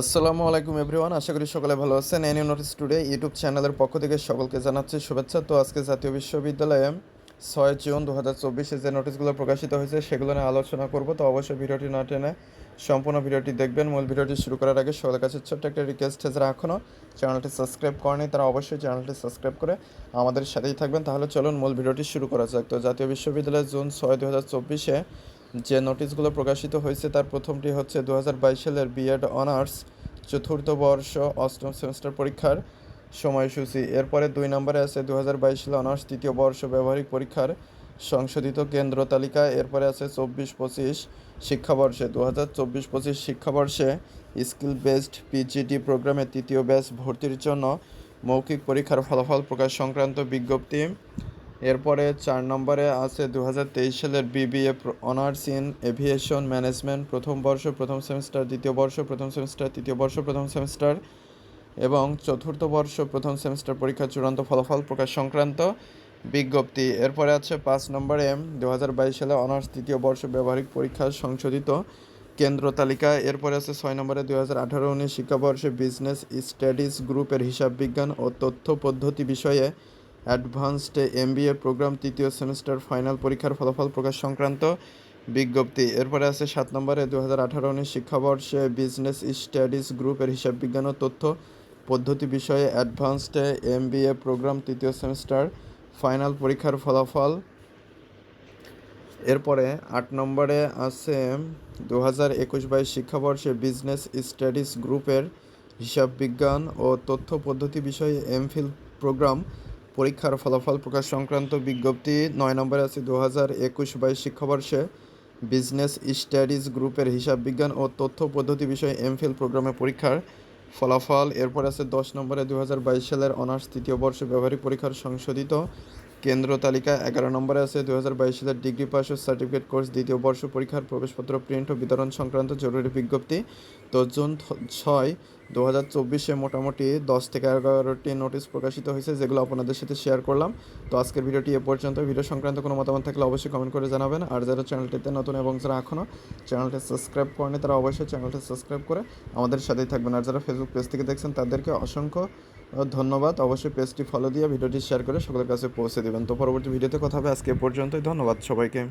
আসসালামু আলাইকুম এভরিওয়ান, আশা করি সকলে ভালো আছেন। এনি নোটিস টুডে ইউটিউব চ্যানেলের পক্ষ থেকে সকলকে জানাচ্ছি শুভেচ্ছা। তো আজকে জাতীয় বিশ্ববিদ্যালয়ে ছয় জুন দু হাজার চব্বিশে যে নোটিশগুলো প্রকাশিত হয়েছে, সেগুলো নিয়ে আলোচনা করব। তো অবশ্যই ভিডিওটি না টেনে সম্পূর্ণ ভিডিওটি দেখবেন। মূল ভিডিওটি শুরু করার আগে সকলের কাছে ছোট্ট একটা রিকোয়েস্ট যারা এখনও চ্যানেলটি সাবস্ক্রাইব করেনি, তারা অবশ্যই চ্যানেলটি সাবস্ক্রাইব করে আমাদের সাথেই থাকবেন। তাহলে চলুন মূল ভিডিওটি শুরু করা যাক। তো জাতীয় বিশ্ববিদ্যালয় জুন ছয় দু হাজার চব্বিশে যে নোটিশগুলো প্রকাশিত হয়েছে তার প্রথমটি হচ্ছে দু হাজার বাইশ সালের বিএড অনার্স চতুর্থ বর্ষ, অষ্টম সেমিস্টার পরীক্ষার সময়সূচি। এরপরে দুই নম্বরে আছে দু হাজার বাইশ সালে অনার্স তৃতীয় বর্ষ ব্যবহারিক পরীক্ষার সংশোধিত কেন্দ্র তালিকা। এরপরে আছে চব্বিশ পঁচিশ শিক্ষাবর্ষে। দু হাজার চব্বিশ পঁচিশ শিক্ষাবর্ষে স্কিল বেসড পিজিটি প্রোগ্রামে তৃতীয় ব্যাচ ভর্তির জন্য মৌখিক পরীক্ষার ফলাফল প্রকাশ সংক্রান্ত বিজ্ঞপ্তি এরপরে চার নম্বরে আছে দু তেইশ সালের BBA honours in aviation management প্রথম বর্ষ, প্রথম সেমিস্টার দ্বিতীয় বর্ষ, প্রথম সেমিস্টার তৃতীয় বর্ষ, প্রথম সেমিস্টার এবং চতুর্থ বর্ষ, প্রথম সেমিস্টার পরীক্ষার চূড়ান্ত ফলাফল প্রকাশ সংক্রান্ত বিজ্ঞপ্তি। এরপরে আছে পাঁচ নম্বরে দু বাইশ সালে অনার্স তৃতীয় বর্ষ ব্যবহারিক পরীক্ষার সংশোধিত কেন্দ্র তালিকা। এরপরে আছে ছয় নম্বরে দু হাজার আঠারো উনিশ শিক্ষাবর্ষে বিজনেস স্টাডিজ গ্রুপের হিসাব বিজ্ঞান ও তথ্য পদ্ধতি বিষয়ে অ্যাডভান্সড এমবিএ প্রোগ্রাম তৃতীয় সেমিস্টার ফাইনাল পরীক্ষার ফলাফল প্রকাশ সংক্রান্ত বিজ্ঞপ্তি। এরপরে আছে সাত নম্বরে দু হাজার আঠারো উনিশ শিক্ষাবর্ষে বিজনেস স্টাডিজ গ্রুপের হিসাব বিজ্ঞান ও তথ্য পদ্ধতি বিষয়ে অ্যাডভান্সড এমবিএ প্রোগ্রাম তৃতীয় সেমিস্টার ফাইনাল পরীক্ষার ফলাফল। এরপরে আট নম্বরে আছে দু হাজার একুশ বাইশ শিক্ষাবর্ষে বিজনেস স্টাডিজ গ্রুপের হিসাব বিজ্ঞান ও তথ্য পদ্ধতি বিষয়ে এমফিল প্রোগ্রাম পরীক্ষার ফলাফল প্রকাশ সংক্রান্ত বিজ্ঞপ্তি নয় নম্বরে আছে দু হাজার একুশ বাইশ শিক্ষাবর্ষে বিজনেস স্টাডিজ গ্রুপের হিসাব বিজ্ঞান ও তথ্য পদ্ধতি বিষয়ে এমফিল প্রোগ্রামে পরীক্ষার ফলাফল। এরপর আছে দশ নম্বরে দু হাজার বাইশ সালের অনার্স তৃতীয় বর্ষ ব্যবহারিক পরীক্ষার সংশোধিত কেন্দ্র তালিকা। এগারো নম্বরে আছে দু হাজার বাইশ সালের ডিগ্রি পাস ও সার্টিফিকেট কোর্স দ্বিতীয় বর্ষ পরীক্ষার প্রবেশপত্র, প্রিন্ট ও বিতরণ সংক্রান্ত জরুরি বিজ্ঞপ্তি। তো জুন ছয় দু হাজার চব্বিশে মোটামুটি দশ থেকে এগারোটি নোটিশ প্রকাশিত হয়েছে, যেগুলো আপনাদের সাথে শেয়ার করলাম। তো আজকের ভিডিওটি এ পর্যন্ত। ভিডিও সংক্রান্ত কোনো মতামত থাকলে অবশ্যই কমেন্ট করে জানাবেন। আর যারা চ্যানেলটিতে নতুন এবং যারা এখনও চ্যানেলটি সাবস্ক্রাইব করেনি তারা অবশ্যই চ্যানেলটি সাবস্ক্রাইব করে আমাদের সাথেই থাকবেন। আর যারা ফেসবুক পেজ থেকে দেখছেন, তাদেরকে অসংখ্য ধন্যবাদ। অবশ্যই পেজটি ফলো দিয়ে ভিডিওটি শেয়ার করে সকলের কাছে পৌঁছে দেবেন। তো পরবর্তী ভিডিওতে কথা হবে। আজকে পর্যন্তই। ধন্যবাদ সবাইকে।